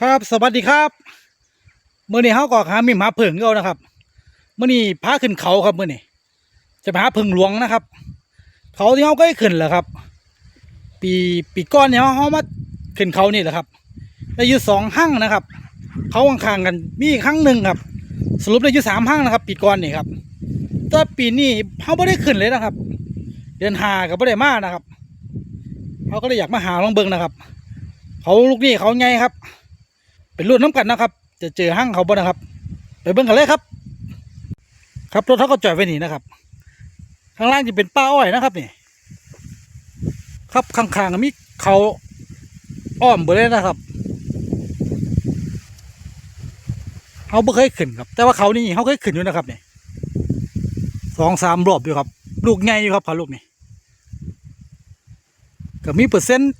ครับสวัสดีครับเมื่อนี้เฮาก็หามิมหาเพิงเอานะครับเมื่อนี้พาขึ้นเขาครับเมื่อนี้จะไปหาเพิงหลวงนะครับ เขาที่เฮาก็ได้ขึ้นแหละครับ ปีปีก้อนเนี่ยเฮามาขึ้นเขานี่แหละครับได้อยู่สองห้างนะครับ เขาข้างๆกันมีอีกครั้งหนึ่งครับ สรุปได้อยู่สามห้างนะครับ ปีก้อนนี่ครับแต่ปีนี้เฮาไม่ได้ขึ้นเลยนะครับ เดือนหากับไม่ได้มานะครับเขาก็เลยอยากมาหาลองเบิงนะครับ เขาลูกนี่เขาไงครับ เป็นรุ่นน้ำกันนะครับ จะเจอห้างเขาบ่นะครับ ไปเบิ่งกันเลยครับ ครับรถเขาก็จอดไว้นี่นะครับ ข้างล่างจะเป็นป้าอ้อยนะครับนี่ ครับข้างๆมีเขาอ้อมเบเลยนะครับเขาไม่เคยขึ้นครับ แต่ว่าเขานี่เขาเคยขึ้นอยู่นะครับนี่สองสามรอบอยู่ครับ ลูกใหญ่อยู่ครับเขาลูกนี่ก็มีเปอร์เซ็นต์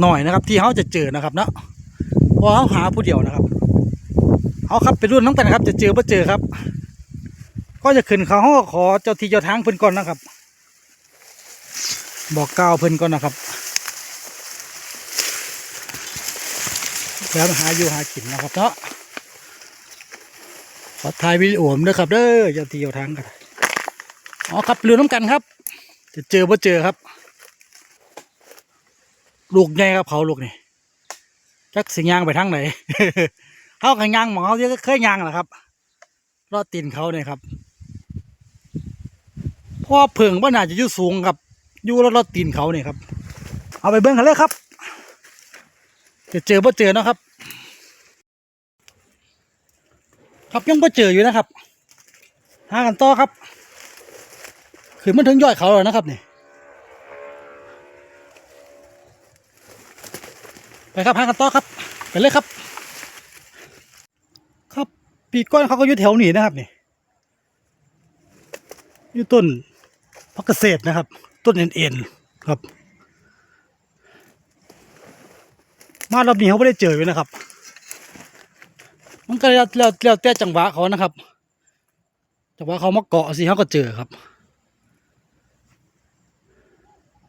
หน่อยนะครับ ที่เขาจะเจอนะครับเนาะ พราะเขาหาผู้เดียวนะครับเอาครับไปรุ่นน้ำกันครับ จะเจอบ่เจอครับ ก็จะขึ้นเขาเขาขอเจ้าที่เจ้าทางเพิ่นก่อนนะครับ บอกกล่าวเพิ่นก่อนนะครับแล้วหาอยู่หากินนะครับเนาะขอถ่ายวิดีโอมด้วยครับเด้อเจ้าที่เจ้าทางกันอ๋อครับเรือน้ำกันครับ จะเจอบ่เจอครับ ลูกใหญ่ครับเขาลูกนี่ จักสิยางไปทางไหนเขาขัยางหมองเขาเยอะเคยยางแหละครับรอดตีนเขาเนี่ยครับเพราะว่าเพิงว่าน่าจะอยู่สูงครับอยู่รอดรอดตีนเขาเนี่ยครับ เอาไปเบิ้งกันเลยครับ จะเจอบ่เจอเนาะครับ ครับยังบ่เจออยู่นะครับหากันต่อครับขึ้นมันถึงยอดเขาแล้วนะครับเนี่ย ไปครับหากันต่อครับ ไปเลยครับ ครับปีก้อนเขาก็อยู่แถวนี้นะครับนี่อยู่ต้นพักเกษตรนะครับ ต้นเอ็นเอ็นครับ มารอบนี้เขาไม่ได้เจอเลยนะครับ มันก็แล้วแล้วแล้วแต่จังหวะเขานะครับจังหวะเขามาเกาะสิเขาก็เจอครับ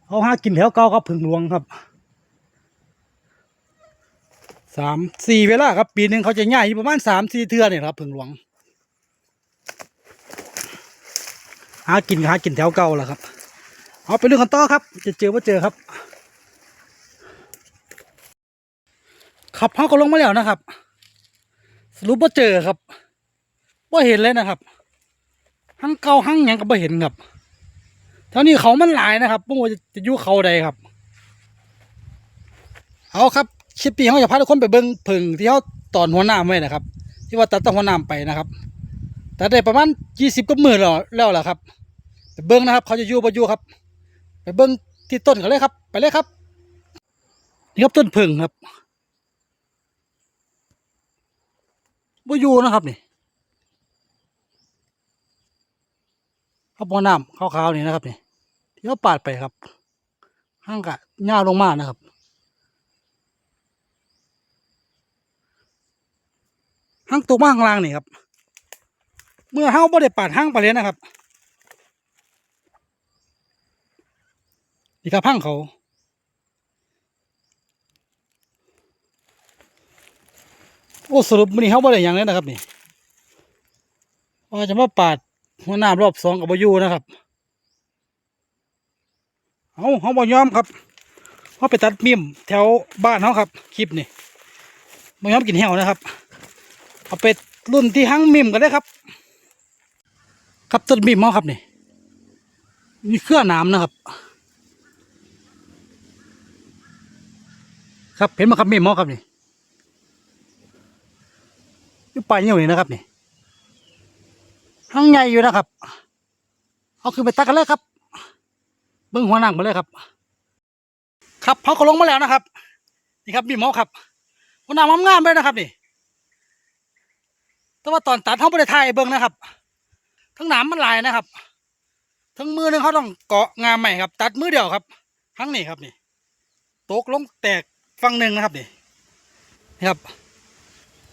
เขาหากินแถวเก่าครับผึ่งหลวงครับ สามสี่เวลาครับ ปีหนึ่งเขาจะง่ายอยู่ประมาณสามสี่เทือเนี่ยครับผึ่งหลวง หากินหากินแถวเก่าแหละครับ เอาไปเรื่องกันต่อครับ จะเจอว่าเจอครับขับเขาก็ลงมาแล้วนะครับ สรุปว่าเจอครับว่าเห็นเลยนะครับหั่งเก่าหั่งยังก็บ่เห็นครับเท่านี้เขามันหลายนะครับพวกว่าจะอยู่เขาใดครับ เอาครับ คลิปนี้เขาจะพาทุกคนไปเบิ้งผึ่งที่เขาตอนหัวหน้าไว้นะครับ ที่ว่าตัดต้นหัวหน้าไปนะครับตัดได้ประมาณยี่สิบก็หมือแล้วแล้วแหละครับไปเบิ้งนะครับ เขาจะอยู่บ่อยู่ครับ ไปเบิ้งที่ต้นกันเลยครับ ไปเลยครับนี่ครับต้นผึ่งครับบ่อยู่นะครับนี่ครับหัวหน้าขาวๆนี่นะครับนี่ที่เขาปาดไปครับห้างกะหญ้าลงมานะครับ ห้างตกมาข้างล่างนี่ครับ เมื่อเฮาบ่ได้ปาดห้างไปเลยนะครับนี่ครับห้างเขาโอ้สรุปมื้อนี้เฮาบ่ได้หยังเลยนะครับนี่ว่าจะมาปาดหัวหน้ารอบสองกับบอยู่นะครับเอาเฮาบ่ยอมครับเฮาไปตัดมิมแถวบ้านเฮาครับคลิปนี่บ่ยอมกินแห้วนะครับ เอาไปรุ่นที่หั่งมิมกันได้ครับ ครับต้นมิมเมาครับนี่มีเครื่อหนามนะครับ ครับเห็นไหมครับมิมเมาครับนี่อยู่ปลายนิ้วนี่นะครับนี่หั่งใหญ่อยู่นะครับ เอาขึ้นไปตักกันเลยครับ เบิ้งหัวหนังมาเลยครับ ครับเขาก็ลงมาแล้วนะครับ นี่ครับมิมเมาครับหัวหนังงามๆเลยนะครับนี่ แต่ว่าตอนตัดเขาไม่ได้ถ่ายเบิ้งนะครับทั้งหนามมันหลายนะครับ ทั้งมือหนึงเขาต้องเกาะงามใหม่ครับ ตัดมือเดียวครับทั้งนี้ครับนี่ตกลงแตกฝั่งหนึ่งนะครับนี่นี่ครับ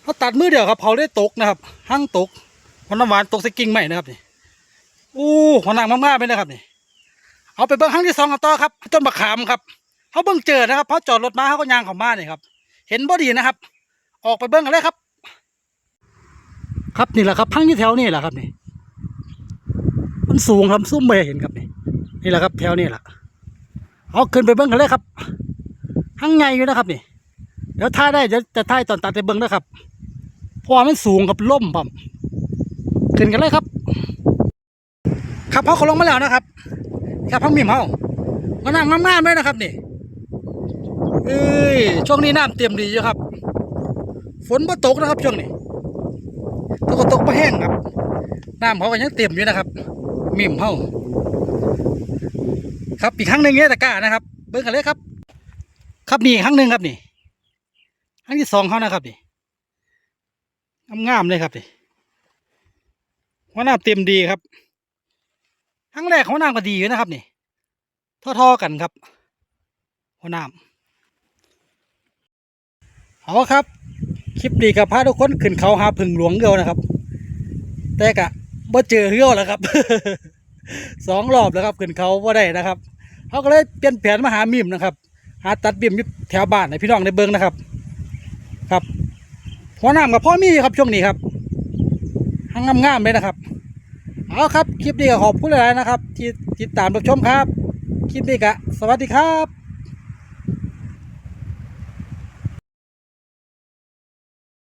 เขาตัดมือเดียวครับเขาได้ตกนะครับหั่งตกหัวน้ำหวานตกสกิ่งใหม่นะครับนี่อู้หัวหนังมากๆไปนะครับนี่เอาไปเบิ้งครั้งที่สองกันต่อครับต้นมะขามครับเขาเบิ้งเจอนะครับเขาจอดรถมาเขาก็ยางเขามาเนี่ยครับ เห็นบ่ดีนะครับ ออกไปเบิ้งกันเลยครับ ครับนี่แหละครับพังอยู่แถวนี่แหละครับนี่มันสูงครับซุ่มไม่เห็นครับนี่นี่แหละครับแถวนี่แหละเอาขึ้นไปเบิ้งกันเลยครับหังไงอยู่นะครับนี่เดี๋ยวท่ายได้เดี๋ยวจะท่ายตอนตัดไปเบิ้งนะครับเพราะว่ามันสูงกับล่มปั๊มขึ้นกันเลยครับ ครับเขาเขาลงมาแล้วนะครับครับพังมิมเฮามานั่งงามๆเลยนะครับนี่เอ้ยช่วงนี้น้ำเต็มดีอยู่ครับ ฝนบ่ตกนะครับช่วงนี้ ตกก็ตกบ่แห้งครับน้ำเขาก็ยังเต็มอยู่นะครับมิมเฮาครับอีกครั้งหนึ่งเนี่ยตะกร้านะครับ เบิ่งกันเลยครับ ครับนี่อีกครั้งหนึ่งครับนี่ครั้งที่สองเขานะครับนี่งามๆเลยครับนี่หัวน้ำเต็มดีครับครั้งแรกหัวน้ำก็ดีอยู่นะครับนี่ท่อๆกันครับหัวน้ำเอาครับ คลิปดีกับพาทุกคนขึ้นเขาหาพึ่งหลวงเดียวนะครับ แต่กะบ่เจอเหี้ยวแล้วครับสองรอบแล้วครับขึ้นเขาบ่ได้นะครับเขาก็เลยเปลี่ยนแผนมาหามิมนะครับ หาตัดบิมอยู่แถวบ้านให้พี่น้องได้เบิงนะครับ ครับหัวหน้ำกับพ่อมีครับช่วงนี้ครับหางงามๆเลยนะครับเอาครับ คลิปนี้ก็ขอบคุณหลายๆนะครับ ที่ติดตามรับชมครับ คลิปนี้ก็สวัสดีครับ